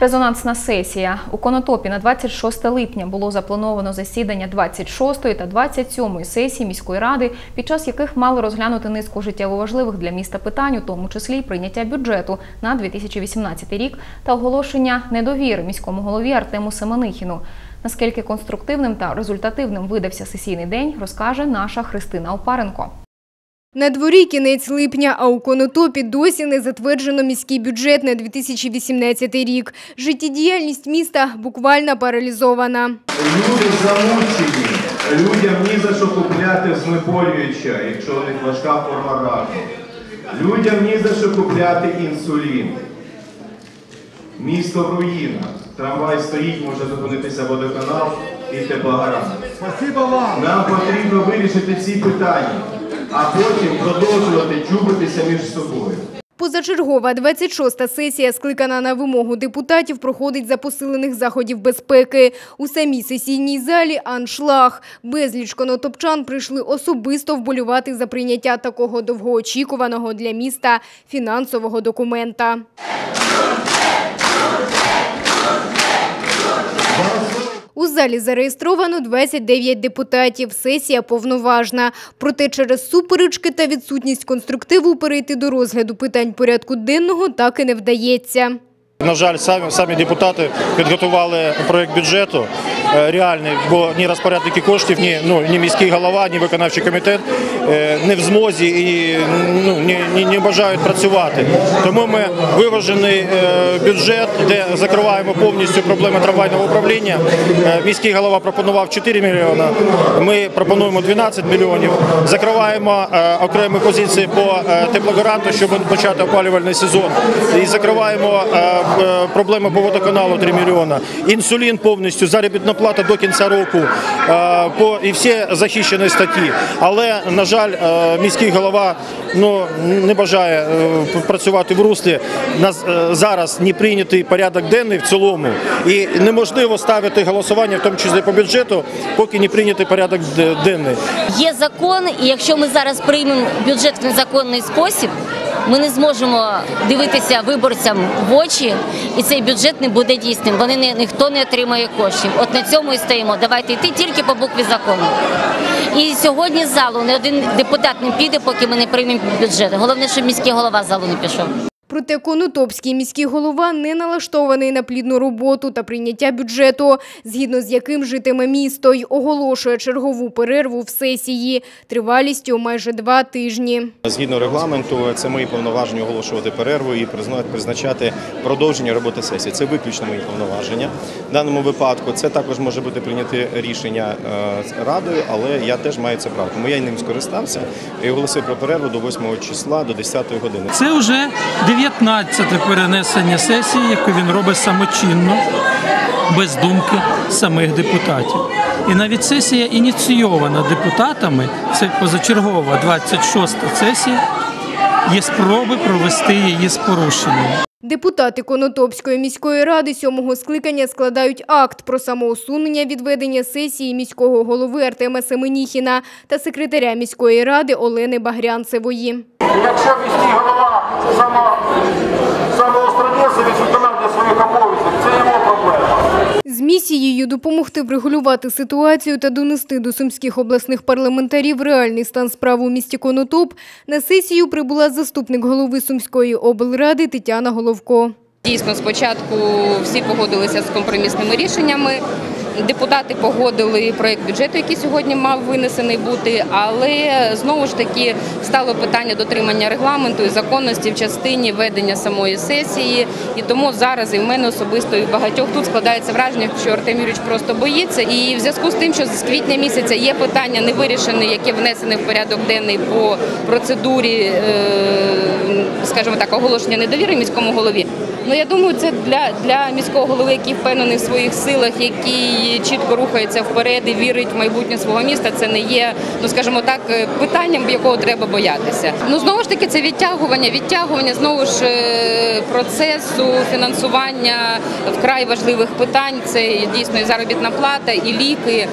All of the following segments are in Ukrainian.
Резонансна сесія у Конотопі на 26 липня було заплановано засідання 26-ї та 27-ї сесії міської ради, під час яких мали розглянути низку життєво важливих для міста питань, у тому числі й прийняття бюджету на 2018 рік та оголошення недовіри міському голові Артему Семенихіну. Наскільки конструктивним та результативним видався сесійний день, розкаже наша Христина Опаренко. На дворі кінець липня, а у Конотопі досі не затверджено міський бюджет на 2018 рік. Життєдіяльність міста буквально паралізована. Люди замучені, людям ні за що купляти знеболююче, якщо у них важка форма раку. Людям ні за що купляти інсулін. Місто в руїнах. Трамвай стоїть, може зупинитися водоканал і теплограм. Нам потрібно вирішити ці питання, а потім продовжувати чубитися між собою. Позачергова 26-та сесія, скликана на вимогу депутатів, проходить за посилених заходів безпеки. У самій сесійній залі аншлаг. Безліч конотопчан прийшли особисто вболювати за прийняття такого довгоочікуваного для міста фінансового документа. У залі зареєстровано 29 депутатів. Сесія повноважна. Проте через суперечки та відсутність конструктиву перейти до розгляду питань порядку денного так і не вдається. На жаль, самі самі депутати підготували проект бюджету реальний, бо ні розпорядники коштів, ні ну ні міський голова, ні виконавчий комітет е, не в змозі і ну ні, не бажають працювати. Тому ми виважений е, бюджет, де закриваємо повністю проблеми трамвайного управління. Е, Міський голова пропонував 4 мільйони. Ми пропонуємо 12 мільйонів. Закриваємо е, окремі позиції по е, теплогаранту, щоб почати опалювальний сезон. І закриваємо е, е, проблеми по водоканалу 3 мільйона. Інсулін повністю, заробітна плата до кінця року е, по і всі захищені статті. Але на жаль, е, міський голова ну не бажає е, працювати в руслі. Нас е, зараз не прийнятий порядок денний в цілому, і неможливо ставити голосування, в тому числі по бюджету, поки не прийнятий порядок денний. Є закон, і якщо ми зараз приймемо бюджет в незаконний спосіб, ми не зможемо дивитися виборцям в очі, і цей бюджет не буде дійсним. Вони не ніхто не отримає коштів. От на цьому і стоїмо. Давайте йти тільки по букві закону. І сьогодні залу не один депутат не піде, поки ми не приймемо бюджет. Головне, щоб міський голова залу не пішов. Проте Конотопський міський голова не налаштований на плідну роботу та прийняття бюджету, згідно з яким житиме місто й оголошує чергову перерву в сесії тривалістю майже два тижні. Згідно регламенту, це мої повноваження оголошувати перерву і призна- призначати продовження роботи сесії. Це виключно мої повноваження. В даному випадку це також може бути прийняте рішення е, радою, але я теж маю це право. Тому я ним скористався і оголосив про перерву до 8 числа до 10 години. Це вже 19-те перенесення сесії, яку він робить самочинно, без думки самих депутатів. І навіть сесія ініційована депутатами, це позачергова 26-та сесія, є спроби провести її з порушенням. Депутати Конотопської міської ради сьомого скликання складають акт про самоусунення від ведення сесії міського голови Артема Семеніхіна та секретаря міської ради Олени Багрянцевої. Якщо міський голова само, самоустранився від виконання своїх обов'язків, це його проблема. З місією допомогти врегулювати ситуацію та донести до сумських обласних парламентарів реальний стан справ у місті Конотоп на сесію прибула заступник голови Сумської облради Тетяна Головко. Дійсно, спочатку всі погодилися з компромісними рішеннями. Депутати погодили проєкт бюджету, який сьогодні мав винесений бути, але знову ж таки стало питання дотримання регламенту і законності в частині ведення самої сесії. І тому зараз і в мене особисто і в багатьох тут складається враження, що Артем Юрійович просто боїться. І в зв'язку з тим, що з квітня місяця є питання не вирішене, яке внесене в порядок денний по процедурі, е, скажімо так, оголошення недовіри міському голові. Ну я думаю, це для, для міського голови, який впевнений в своїх силах, який чітко рухається вперед і вірить в майбутнє свого міста. Це не є, ну скажімо так, е, питанням, якого треба боятися. Ну знову ж таки, це відтягування, відтягування знову ж е, процесу фінансування вкрай важливих питань. Це дійсно і заробітна плата, і ліки.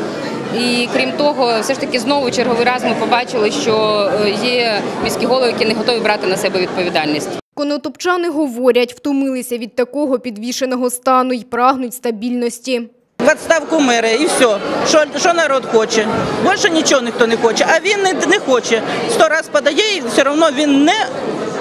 І крім того, все ж таки знову черговий раз ми побачили, що е, є міські голови, які не готові брати на себе відповідальність. Конотопчани говорять, втомилися від такого підвішеного стану й прагнуть стабільності. В відставку мера і все. Що, що народ хоче? Більше нічого ніхто не хоче. А він не, не хоче. Сто раз подає і все одно він не,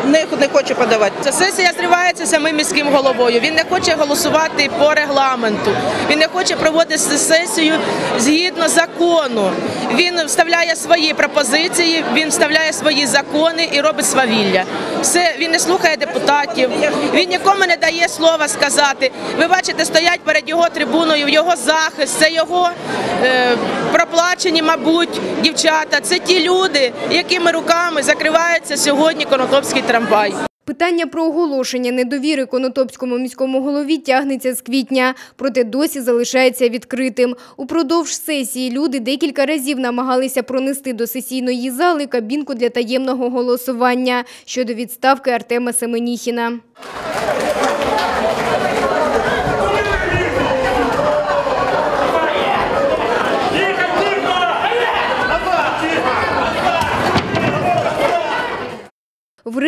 не, хоче подавати. Сесія зривається самим міським головою. Він не хоче голосувати по регламенту. Він не хоче проводити сесію згідно закону. Він вставляє свої пропозиції, він вставляє свої закони і робить свавілля. Все, він не слухає депутатів. Він нікому не дає слова сказати. Ви бачите, стоять перед його трибуною, його захист, це його е, проплачені, мабуть, дівчата. Це ті люди, якими руками закривається сьогодні Конотопський трамвай. Питання про оголошення недовіри Конотопському міському голові тягнеться з квітня, проте досі залишається відкритим. Упродовж сесії люди декілька разів намагалися пронести до сесійної зали кабінку для таємного голосування щодо відставки Артема Семеніхіна.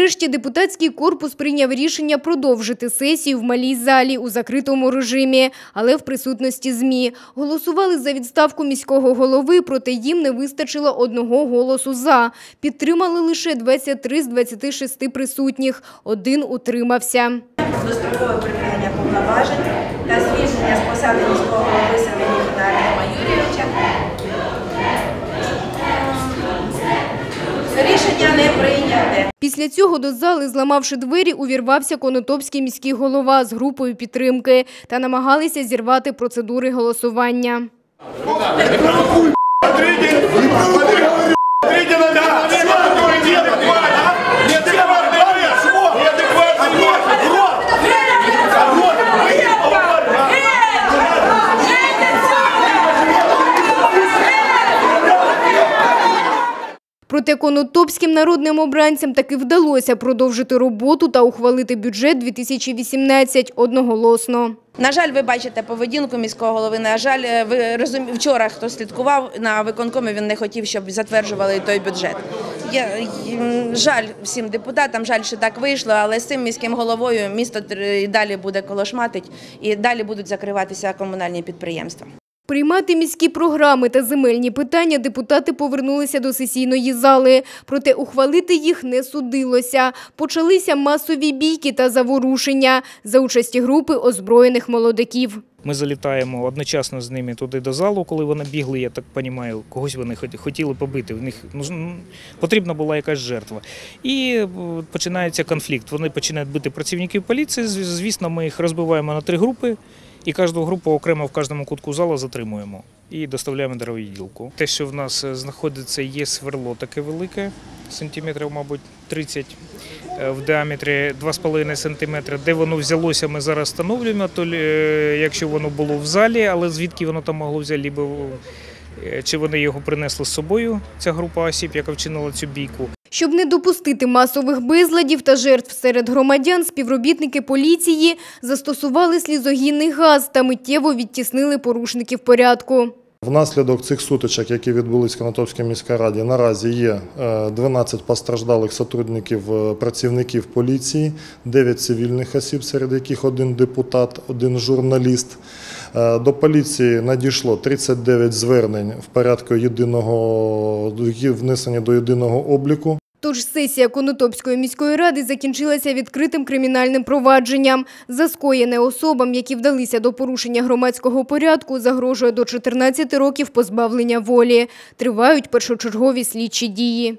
Врешті депутатський корпус прийняв рішення продовжити сесію в малій залі у закритому режимі, але в присутності ЗМІ. Голосували за відставку міського голови, проте їм не вистачило одного голосу «за». Підтримали лише 23 з 26 присутніх. Один утримався. дострокове припинення повноважень та звільнення з посади міського голови Артема Юрійовича. Після цього до зали, зламавши двері, увірвався Конотопський міський голова з групою підтримки та намагалися зірвати процедури голосування. Проте конотопським народним обранцям таки вдалося продовжити роботу та ухвалити бюджет 2018 одноголосно. На жаль, ви бачите поведінку міського голови. На жаль, е, ви розумі... вчора, хто слідкував на виконкомі, він не хотів, щоб затверджували той бюджет. Я жаль всім депутатам, жаль, що так вийшло, але з цим міським головою місто і далі буде колошматить і далі будуть закриватися комунальні підприємства. Приймати міські програми та земельні питання депутати повернулися до сесійної зали. Проте ухвалити їх не судилося. Почалися масові бійки та заворушення за участі групи озброєних молодиків. Ми залітаємо одночасно з ними туди до залу, коли вони бігли, я так розумію, когось вони хотіли побити. В них ну, потрібна була якась жертва. І е, починається конфлікт. Вони починають бити працівників поліції. Звісно, ми їх розбиваємо на три групи, і кожну групу окремо в кожному кутку зала затримуємо і доставляємо до відділку. Те, що в нас е, знаходиться, є сверло таке велике, сантиметрів, мабуть, 30 е, в діаметрі 2,5 см. Де воно взялося, ми зараз встановлюємо. То, е, якщо воно було в залі, але звідки воно там могло взяти, чи вони його принесли з собою, ця група осіб, яка вчинила цю бійку. Щоб не допустити масових безладів та жертв серед громадян, співробітники поліції застосували слізогінний газ та миттєво відтіснили порушників порядку. Внаслідок цих сутичок, які відбулись в Конотопській міській раді, наразі є е, 12 постраждалих сотрудників, е, працівників поліції, 9 цивільних осіб, серед яких один депутат, один журналіст. Е, До поліції надійшло 39 звернень в порядку єдиного які внесені до єдиного обліку. Тож сесія Конотопської міської ради закінчилася відкритим кримінальним провадженням. За скоєне особам, які вдалися до порушення громадського порядку, загрожує до 14 років позбавлення волі. Тривають першочергові слідчі дії.